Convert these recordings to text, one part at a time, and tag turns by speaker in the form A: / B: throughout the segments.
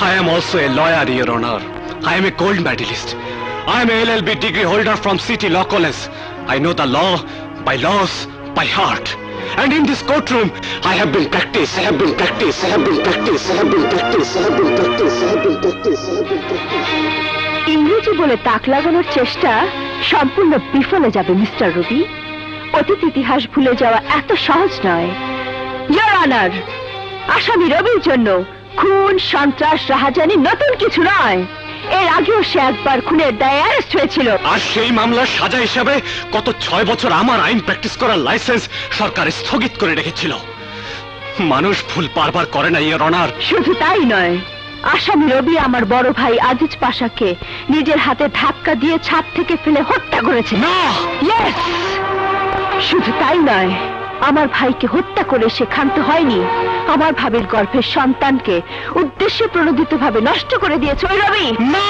A: I am also a lawyer, Your Honor. I am a gold medalist. I am a LLB degree holder from City Law College. I know the law by laws by heart. And in this courtroom, I have been practiced. I have been practiced. I have been practiced. I have been practiced. I have been practiced. I have been practiced. I have been practiced.
B: ইংরেজি বলে তাক লাগানোর চেষ্টা সম্পূর্ণ বিফলে যাবে mister রবি অতীত ইতিহাস ভুলে যাওয়া এত সহজ নয় ইয়ার অনার আসামি রবির জন্য খুন সন্ত্রাস রাহাজানি নতুন কিছু নয়। এর আগেও সে একবার খুনের দায়ে অ্যারেস্ট হয়েছিল।
A: আর সেই মামলার সাজা হিসাবে গত ছয় বছর আমার আইন প্র্যাকটিস করার লাইসেন্স সরকার স্থগিত করে রেখেছিল। মানুষ ভুল বারবার করে না ইয়ের অনার।
B: শুধু তাই নয় আসামি রবি আমার বড় ভাই আজিজ পাশাকে নিজের হাতে ধাক্কা দিয়ে ছাদ থেকে ফেলে হত্যা করেছে।
A: না!
B: শুধু তাই নয় আমার ভাইকে হত্যা করে সে ক্ষান্ত হয়নি। আমার ভাবির গর্ভের সন্তানকে উদ্দেশ্যে প্রণোদিত ভাবে নষ্ট করে দিয়েছ ওই রবি।
A: না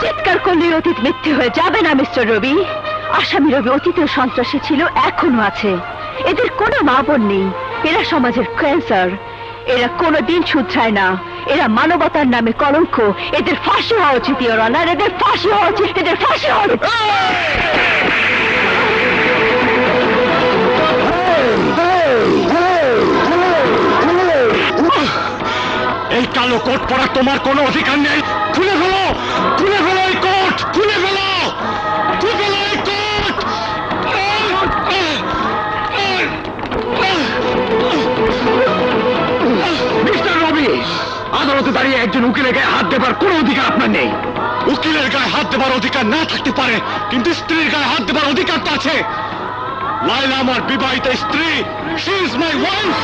B: চিৎকার করলে অতীত মিথ্যে হয়ে যাবে না মিস্টার রবি। আসামি রবি অতীতেও সন্ত্রাসী ছিল এখনও আছে। এদের কোনো মা বোন নেই। এরা সমাজের ক্যান্সার। এরা কোনো দিন শুধরায় না। এরা মানবতার নামে কলঙ্ক। এদের ফাঁসি হওয়া উচিত এদের ফাঁসি হওয়া উচিত এদের ফাঁসি হওয়া উচিত।
A: কালো কোট পরা তোমার কোনো অধিকার নেই। খুলে ফেলো খুলে ফেলো এই কোট, খুলে ফেলো, খুলে কোট। মিস্টার রবি আদালতে দাঁড়িয়ে একজন উকিলের গায়ে হাত দেবার কোনো অধিকার আপনার নেই। উকিলের গায়ে হাত দেবার অধিকার না থাকতে পারে, কিন্তু স্ত্রীর গায়ে হাত দেবার অধিকার তো আছে। লাইলা আমার বিবাহিত স্ত্রী শি ইজ মাই ওয়াইফ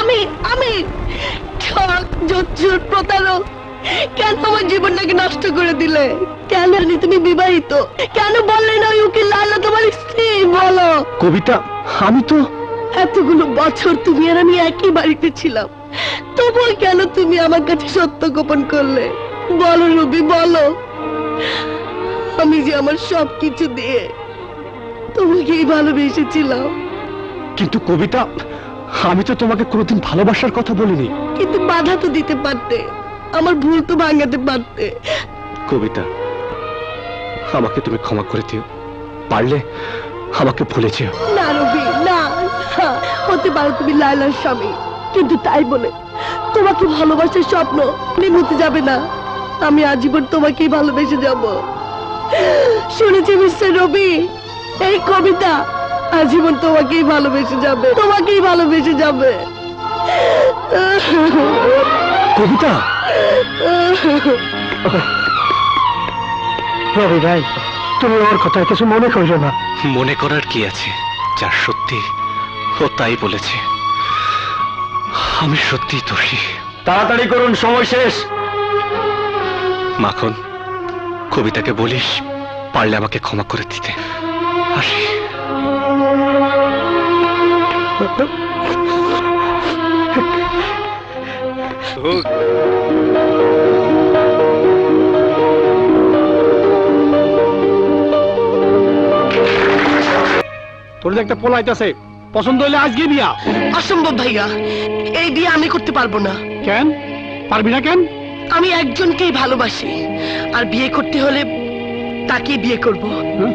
C: আমি আমি ঠক জোচ্চুর প্রতারক। কেন আমার জীবনটাকে নষ্ট করে দিলে? কেন জানি তুমি বিবাহিত? কেন বললে না ওই উকিল লালা তোমার স্ত্রী? বলো।
A: কবিতা আমি তো
C: এতগুলো বছর তুমি আর আমি একই বাড়িতে ছিলাম। তবুও কেন তুমি আমার কাছে সত্য গোপন করলে? বলো রবি বলো। আমি যে আমার সবকিছু দিয়ে তোমাকেই ভালোবেসেছিলাম।
A: কিন্তু কবিতা আমি তো তোমাকে কোনোদিন ভালোবাসার কথা বলিনি।
C: কিন্তু বাধা তো দিতে পারতে। আমার ভুল তো ভাঙাতে পারতে।
A: কবিতা আমাকে তুমি ক্ষমা করে দিও। পারলে আমাকে ভুলে যেও।
C: না রবি না হতে পারো তুমি লাইলার স্বামী কিন্তু তাই বলে তোমাকে ভালোবাসার স্বপ্ন নিমুতে যাবে না। আমি আজীবন তোমাকেই ভালোবেসে যাব। শুনেছি মিস্টার রবি এই কবিতা আজীবন তোমাকেই ভালোবেসে যাবে তোমাকেই ভালোবেসে যাবে।
A: কবিতা
D: রবি ভাই তুমি ওর কথা কিছু মনে করো না।
A: মনে করার কি আছে? যার সত্যি ও তাই বলেছে। আমি সত্যি দোষী।
D: তাড়াতাড়ি করুন সময় শেষ।
A: মাখন কবিতাকে বলিস পারলে আমাকে ক্ষমা করে দিতে। আসি।
D: তোর যে একটা পোলাইতেছে পছন্দ হইলে আজকে বিয়া।
C: অসম্ভব ভাইয়া এই বিয়ে আমি করতে পারব না।
D: কেন? পারবি না কেন?
C: আমি একজনকেই ভালোবাসি আর বিয়ে করতে হলে তাকে বিয়ে করব।
D: হ্যাঁ?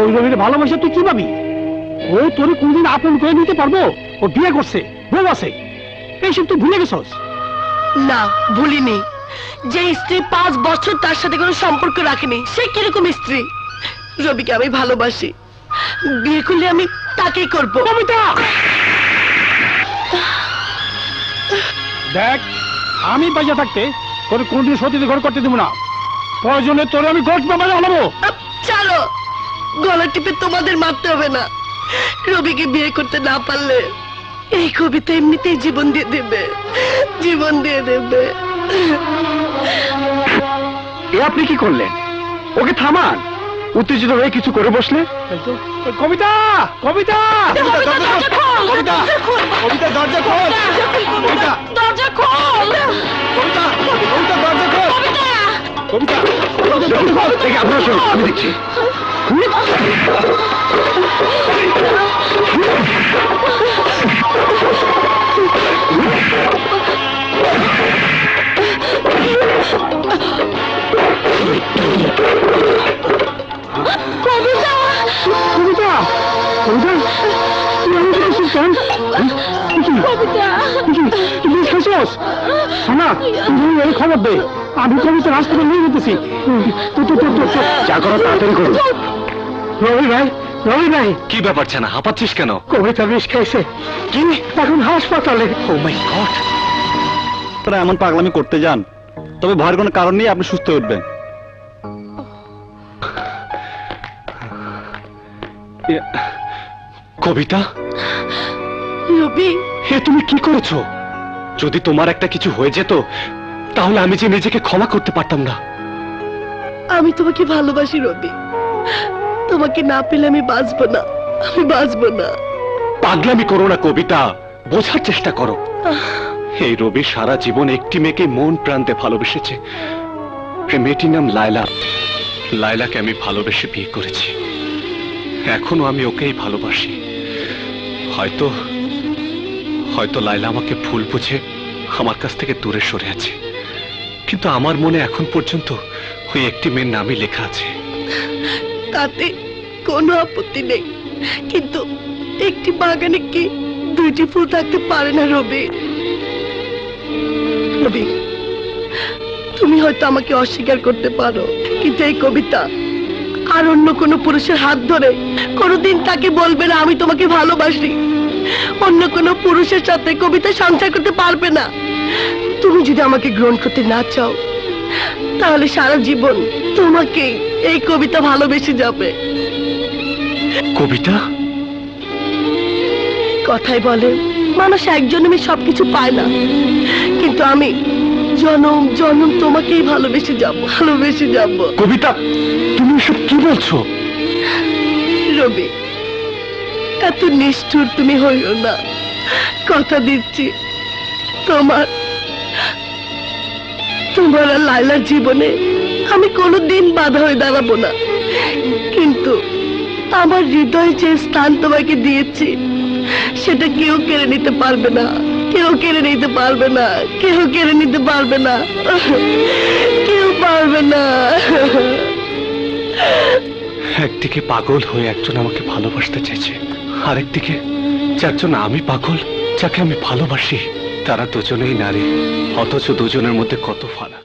D: ওই রবির ভালোবাসা তুই কি পাবি ও তোর কোনদিন আপন করে নিতে পারব? ও বিয়ে করছে বউ আছে। এইসব তুই ভুলে গেছস?
C: না ভুলিনি। যে স্ত্রী পাঁচ বছর তার সাথে কোনো সম্পর্ক রাখেনি সে কীরকম স্ত্রী? রবিকে আমি ভালোবাসি। বিয়ে করলে আমি তাকেই করব।
D: কবিতা দেখ আমি বাইজা থাকতে তোর কোনদিন সতীতে ঘর করতে দেবো না। প্রয়োজনে তোর আমি গোট ব্যাপারে হলাবো।
C: চলো গলা টিপে তোমাদের মারতে হবে না। রবিকে বিয়ে করতে না পারলে এই কবিতা এমনিতেই জীবন দিয়ে দেবে। জীবন দিয়ে দেবে।
A: এ আপনি কি করলেন? ওকে থামান। উত্তেজিত হয়ে কিছু করে বসলে?
D: কবিতা! কবিতা!
A: কবিতা কবিতা দরজা খোল। কবিতা
B: দরজা খোল!
A: কবিতা কবিতা দরজা খোল। কবিতা দেখে আপনার শোন আমি দেখছি।
D: কবিতা কবিতা তুই এই খবর দে। আমি কবিতা রাস্তাটা নিয়ে যেতেছি তো তো তো তো
A: যা করো তাড়াতাড়ি করো।
D: রবি ভাই রবি ভাই।
A: কি ব্যাপার না হাঁপাচ্ছিস কেন?
D: কবিতা বিষ খাইছে কি? এখন হাসপাতালে।
A: Oh my god.
E: আপনারা এমন পাগলামি করতে যান তবে ভয়ের কোনো কারণ নেই আপনি সুস্থ উঠবেন।
A: কবিতা?
C: রবি
A: হে তুমি কি করেছ? যদি তোমার একটা কিছু হয়ে যেত তাহলে আমি যে নিজেকে ক্ষমা করতে পারতাম না।
C: আমি তোমাকে ভালোবাসি রবি। তোমাকে না পেলে আমি বাঁচবো না। আমি বাঁচবো না।
A: পাগলামি করো না কবিতা। বোঝার চেষ্টা করো। এই রবি সারা জীবন একটি মেয়েকে মন প্রান্তে ভালোবেসেছে। মেয়েটির নাম লায়লা। লায়লাকে আমি ভালোবেসে বিয়ে করেছি। এখনও আমি ওকেই ভালোবাসি। হয়তো হয়তো লাইলা আমাকে ভুল বুঝে আমার কাছ থেকে দূরে সরে আছে। কিন্তু আমার মনে এখন পর্যন্ত ওই একটি মেয়ের নামই লেখা আছে।
C: তাতে কোনো আপত্তি নেই। কিন্তু একটি বাগানে কি দুইটি ফুল থাকতে পারে না, রবি? রবি, তুমি হয়তো আমাকে অস্বীকার করতে পারো, কিন্তু এই কবিতা আর অন্য কোনো পুরুষের হাত ধরে কোনোদিন তাকে বলবে না, আমি তোমাকে ভালোবাসি। অন্য কোনো পুরুষের সাথে কবিতা সংসার করতে পারবে না। তুমি যদি আমাকে গ্রহণ করতে না চাও তাহলে সারা জীবন তোমাকে এই কবিতা ভালোবেসে যাবে।
A: কবিতা?
C: কথাই বলে মানুষ এক জন্মে সবকিছু পায় না। কিন্তু আমি জনম জনম তোমাকেই ভালোবেসে যাব ভালোবেসে যাব।
A: কবিতা তুমি এসব কি বলছো?
C: রবি এত নিষ্ঠুর তুমি হইও না। কথা দিচ্ছি, তোমার তোমার লাইলার জীবনে আমি কোনোদিন বাধা হয়ে দাঁড়াবো না। কিন্তু আমার হৃদয়ে যে স্থান তোমাকে দিয়েছি, সেটা কেউ কেড়ে নিতে পারবে না। কেউ কেড়ে নিতে পারবে না। কেউ কেড়ে নিতে পারবে না। কেউ পারবে না।
A: একদিকে পাগল হয়ে একজন আমাকে ভালোবাসতে চাইছে আরেকদিকে, যার আমি পাগল, যাকে আমি ভালোবাসি, তারা দুজনেই নারী, অথচ দুজনের মধ্যে কত ফারাক।